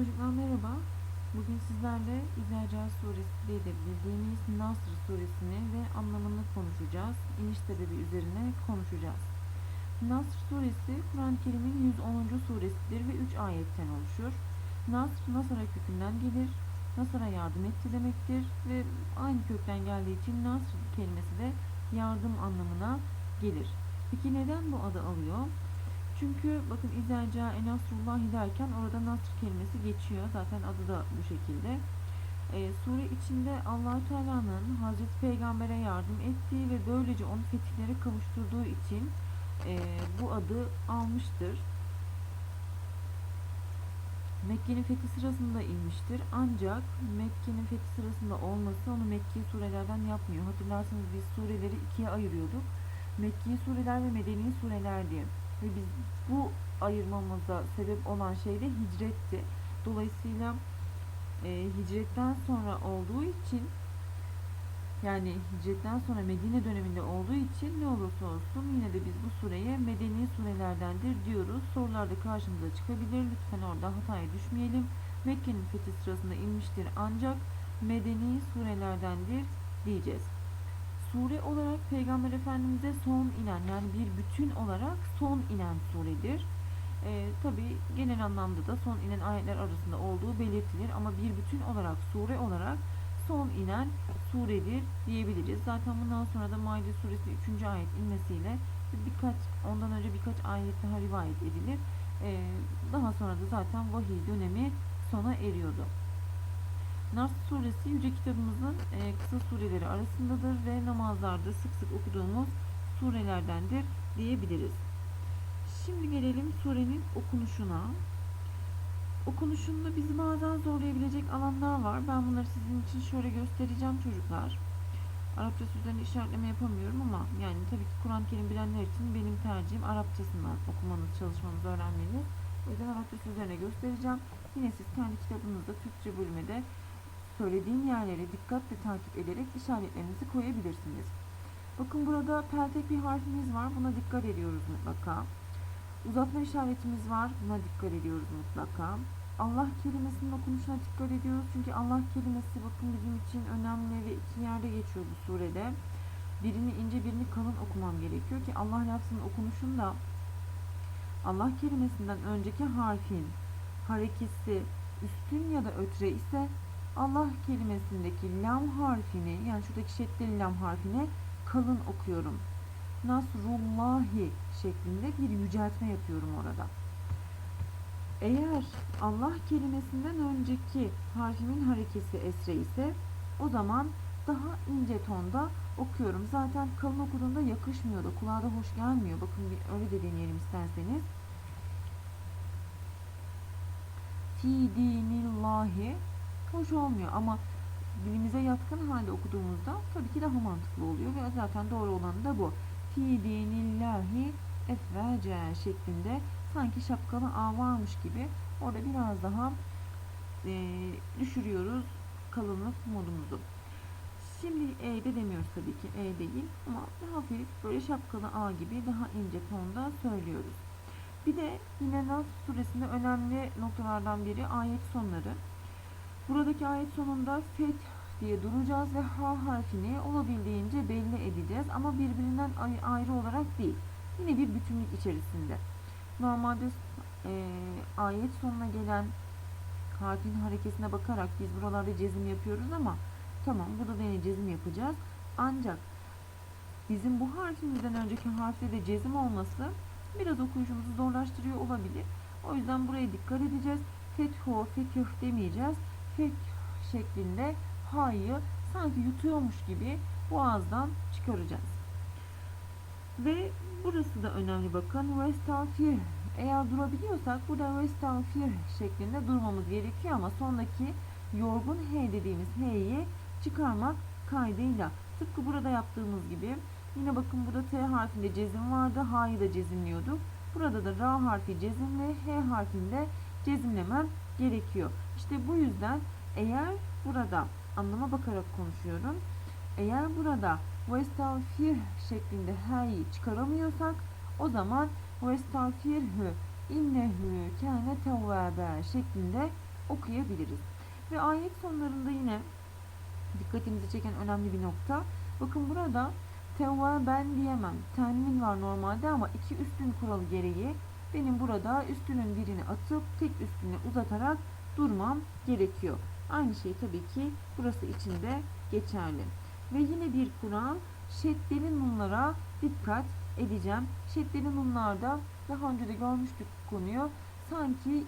Çocuklar merhaba. Bugün sizlerle İzerca suresi diye de bildiğimiz Nasr suresini ve anlamını konuşacağız. İniş sebebi üzerine konuşacağız. Nasr suresi Kur'an-ı Kerim'in 110. suresidir ve 3 ayetten oluşur. Nasr, Nasara kökünden gelir. Nasara yardım etti demektir ve aynı kökten geldiği için Nasr kelimesi de yardım anlamına gelir. Peki neden bu adı alıyor? Çünkü bakın İzerca Enasrullahi derken orada Nasr kelimesi geçiyor. Zaten adı da bu şekilde. Ee, sure içinde allah Teala'nın Hazreti Peygamber'e yardım ettiği ve böylece onu fetihlere kavuşturduğu için e, bu adı almıştır. Mekke'nin fethi sırasında inmiştir. Ancak Mekke'nin fethi sırasında olması onu Mekki surelerden yapmıyor. Hatırlarsanız biz sureleri ikiye ayırıyorduk. Mekki sureler ve Medeni sureler diye. Ve biz bu ayırmamıza sebep olan şey de hicretti. Dolayısıyla e, hicretten sonra olduğu için yani hicretten sonra Medine döneminde olduğu için ne olursa olsun yine de biz bu sureye medeni surelerdendir diyoruz. Sorularda karşımıza çıkabilir. Lütfen orada hataya düşmeyelim. Mekke'nin fethi sırasında inmiştir ancak medeni surelerdendir diyeceğiz. Sure olarak Peygamber Efendimiz'e son inen yani bir bütün olarak son inen suredir. Ee, Tabi genel anlamda da son inen ayetler arasında olduğu belirtilir ama bir bütün olarak sure olarak son inen suredir diyebiliriz. Zaten bundan sonra da Maide suresi 3. ayet inmesiyle birkaç ondan önce birkaç ayet daha rivayet edilir. Ee, daha sonra da zaten vahiy dönemi sona eriyordu. Nas suresi Yüce kitabımızın e, kısa sureleri arasındadır ve namazlarda sık sık okuduğumuz surelerdendir diyebiliriz. Şimdi gelelim surenin okunuşuna. Okunuşunda bizi bazen zorlayabilecek alanlar var. Ben bunları sizin için şöyle göstereceğim çocuklar. Arapça sözlerini işaretleme yapamıyorum ama yani tabii ki Kur'an-ı Kerim bilenler için benim tercihim Arapçasından okumanız, çalışmanız, öğrenmeniz. O yüzden Arapça sözlerine göstereceğim. Yine siz kendi kitabınızda Türkçe bölümede söylediğim yerlere dikkatle takip ederek işaretlerinizi koyabilirsiniz. Bakın burada peltek bir harfimiz var. Buna dikkat ediyoruz mutlaka. Uzatma işaretimiz var. Buna dikkat ediyoruz mutlaka. Allah kelimesinin okunuşuna dikkat ediyoruz. Çünkü Allah kelimesi bakın bizim için önemli ve iki yerde geçiyor bu surede. Birini ince birini kalın okumam gerekiyor ki Allah lafzının okunuşunda Allah kelimesinden önceki harfin harekesi üstün ya da ötre ise Allah kelimesindeki lam harfini yani şuradaki şeddeli lam harfini kalın okuyorum. Nasrullahi şeklinde bir yüceltme yapıyorum orada. Eğer Allah kelimesinden önceki harfimin harekesi esre ise o zaman daha ince tonda okuyorum. Zaten kalın okuduğunda yakışmıyor da kulağa da hoş gelmiyor. Bakın bir öyle de deneyelim isterseniz. Fi dinillahi hoş olmuyor ama dilimize yatkın halde okuduğumuzda tabii ki daha mantıklı oluyor ve zaten doğru olan da bu. Fi dinillahi efvece şeklinde sanki şapkalı A varmış gibi orada biraz daha e, düşürüyoruz kalınlık modumuzu. Şimdi E'de demiyoruz tabii ki E değil ama hafif böyle şapkalı A gibi daha ince tonda söylüyoruz. Bir de yine Nas suresinde önemli noktalardan biri ayet sonları. Buradaki ayet sonunda fet diye duracağız ve ha harfini olabildiğince belli edeceğiz ama birbirinden ayrı olarak değil. Yine bir bütünlük içerisinde. Normalde e, ayet sonuna gelen harfin harekesine bakarak biz buralarda cezim yapıyoruz ama tamam burada da yine cezim yapacağız. Ancak bizim bu harfimizden önceki harfte de cezim olması biraz okuyuşumuzu zorlaştırıyor olabilir. O yüzden buraya dikkat edeceğiz. Fetho, fetih demeyeceğiz fek şeklinde ha'yı sanki yutuyormuş gibi boğazdan çıkaracağız. Ve burası da önemli bakın. Vestafir. Eğer durabiliyorsak burada vestafir şeklinde durmamız gerekiyor ama sondaki yorgun he dediğimiz he'yi çıkarmak kaydıyla. Tıpkı burada yaptığımız gibi. Yine bakın burada T harfinde cezim vardı. Ha'yı da cezimliyorduk. Burada da Ra harfi cezimli. H harfinde cezimlemem gerekiyor. İşte bu yüzden eğer burada anlama bakarak konuşuyorum. Eğer burada vestağfir şeklinde ha'yı çıkaramıyorsak o zaman vestağfirhü innehu kâne tevvâbe şeklinde okuyabiliriz. Ve ayet sonlarında yine dikkatimizi çeken önemli bir nokta. Bakın burada ben diyemem. Tenvin var normalde ama iki üstün kuralı gereği benim burada üstünün birini atıp tek üstünü uzatarak durmam gerekiyor. Aynı şey tabii ki burası için de geçerli. Ve yine bir kural şeddeli nunlara dikkat edeceğim. Şeddeli nunlarda daha önce de görmüştük konuyu. Sanki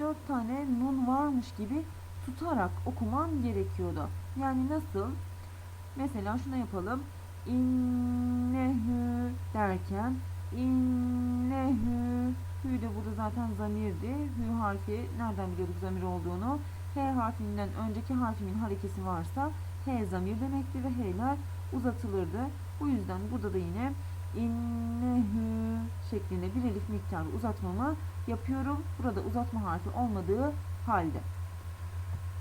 3-4 tane nun varmış gibi tutarak okuman gerekiyordu. Yani nasıl? Mesela şuna yapalım. İnnehü derken innehü Hü de burada zaten zamirdi. Hü harfi nereden biliyorduk zamir olduğunu? H harfinden önceki harfinin harekesi varsa H zamir demekti ve H'ler uzatılırdı. Bu yüzden burada da yine innehü şeklinde bir elif miktarı uzatmamı yapıyorum. Burada uzatma harfi olmadığı halde.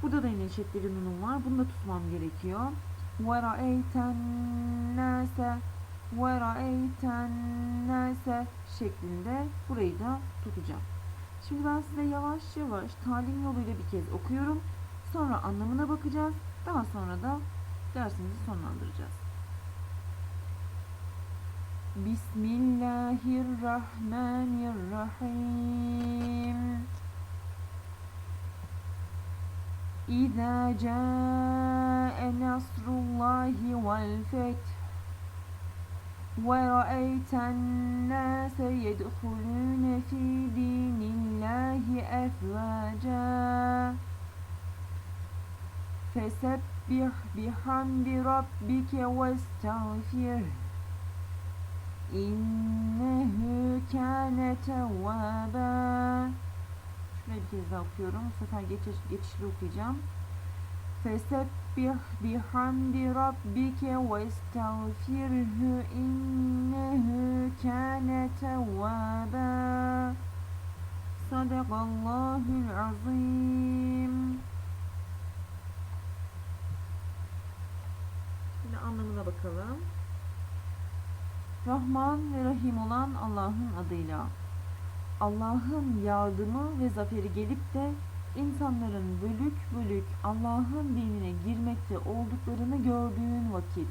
Burada da yine şeddeli nunum var. Bunu da tutmam gerekiyor. وَرَأَيْتَ النَّاسَ وَرَأَيْتَ النَّاسَ şeklinde burayı da tutacağım. Şimdi ben size yavaş yavaş talim yoluyla bir kez okuyorum. Sonra anlamına bakacağız. Daha sonra da dersimizi sonlandıracağız. Bismillahirrahmanirrahim. إذا جاء نصر الله والفتح ورأيت الناس يدخلون في دين الله أفواجا فسبح بحمد ربك واستغفره إنه كان توابا Şurayı bir kez daha okuyorum. Bu sefer geçiş, geçişli okuyacağım. Fesebbih bihamdi rabbike ve estağfirhu innehu kâne tevvâbâ. Sadakallahul azim. Şimdi anlamına bakalım. Rahman ve Rahim olan Allah'ın adıyla. Allah'ın yardımı ve zaferi gelip de insanların bölük bölük Allah'ın dinine girmekte olduklarını gördüğün vakit.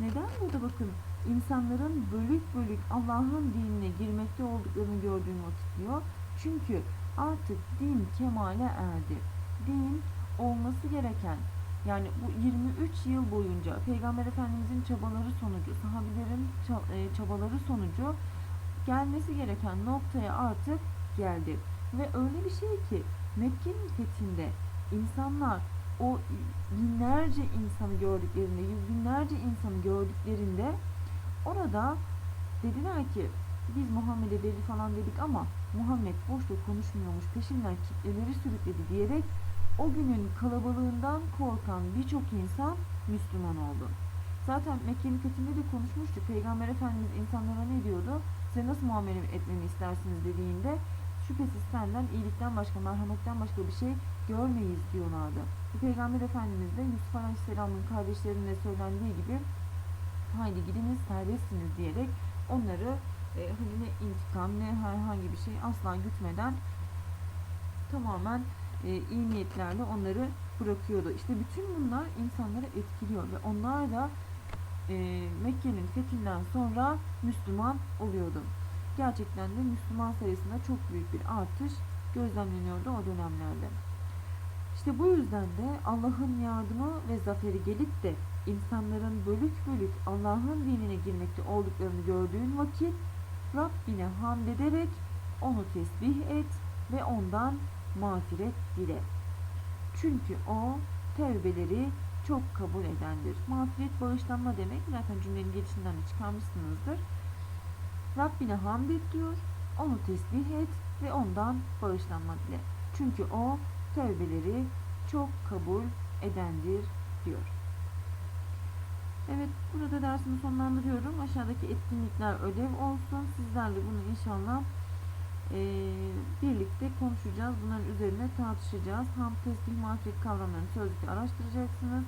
Neden burada bakın insanların bölük bölük Allah'ın dinine girmekte olduklarını gördüğün vakit diyor. Çünkü artık din kemale erdi. Din olması gereken yani bu 23 yıl boyunca Peygamber Efendimizin çabaları sonucu, sahabilerin e, çabaları sonucu gelmesi gereken noktaya artık geldi. Ve öyle bir şey ki Mekke'nin fethinde insanlar o binlerce insanı gördüklerinde, yüz binlerce insanı gördüklerinde orada dediler ki biz Muhammed'e deli falan dedik ama Muhammed boşta konuşmuyormuş, peşinden kitleleri sürükledi diyerek o günün kalabalığından korkan birçok insan Müslüman oldu. Zaten Mekke'nin fethinde de konuşmuştuk. Peygamber Efendimiz insanlara ne diyordu? size nasıl muamele etmemi istersiniz dediğinde şüphesiz senden iyilikten başka, merhametten başka bir şey görmeyiz diyorlardı. Bu Peygamber Efendimiz de Yusuf Aleyhisselam'ın kardeşlerine söylendiği gibi haydi gidiniz serbestsiniz diyerek onları e, hani ne intikam ne herhangi bir şey asla gütmeden tamamen e, iyi niyetlerle onları bırakıyordu. İşte bütün bunlar insanları etkiliyor ve onlar da e, Mekke'nin fethinden sonra Müslüman oluyordu. Gerçekten de Müslüman sayısında çok büyük bir artış gözlemleniyordu o dönemlerde. İşte bu yüzden de Allah'ın yardımı ve zaferi gelip de insanların bölük bölük Allah'ın dinine girmekte olduklarını gördüğün vakit Rabbine hamd ederek onu tesbih et ve ondan mağfiret dile. Çünkü o tevbeleri çok kabul edendir. Mağfiret bağışlanma demek zaten cümlenin gelişinden de çıkarmışsınızdır. Rabbine hamd et diyor, onu tesbih et ve ondan bağışlanma dile. Çünkü o tövbeleri çok kabul edendir diyor. Evet burada dersimi sonlandırıyorum. Aşağıdaki etkinlikler ödev olsun. Sizlerle bunu inşallah e, birlikte konuşacağız. Bunların üzerine tartışacağız. Ham, tesbih, mağfiret kavramlarını sözlükte araştıracaksınız.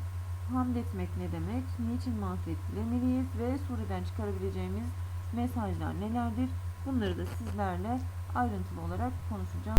Hamd etmek ne demek? Niçin mağfiret dilemeliyiz? Ve sureden çıkarabileceğimiz mesajlar nelerdir? Bunları da sizlerle ayrıntılı olarak konuşacağım.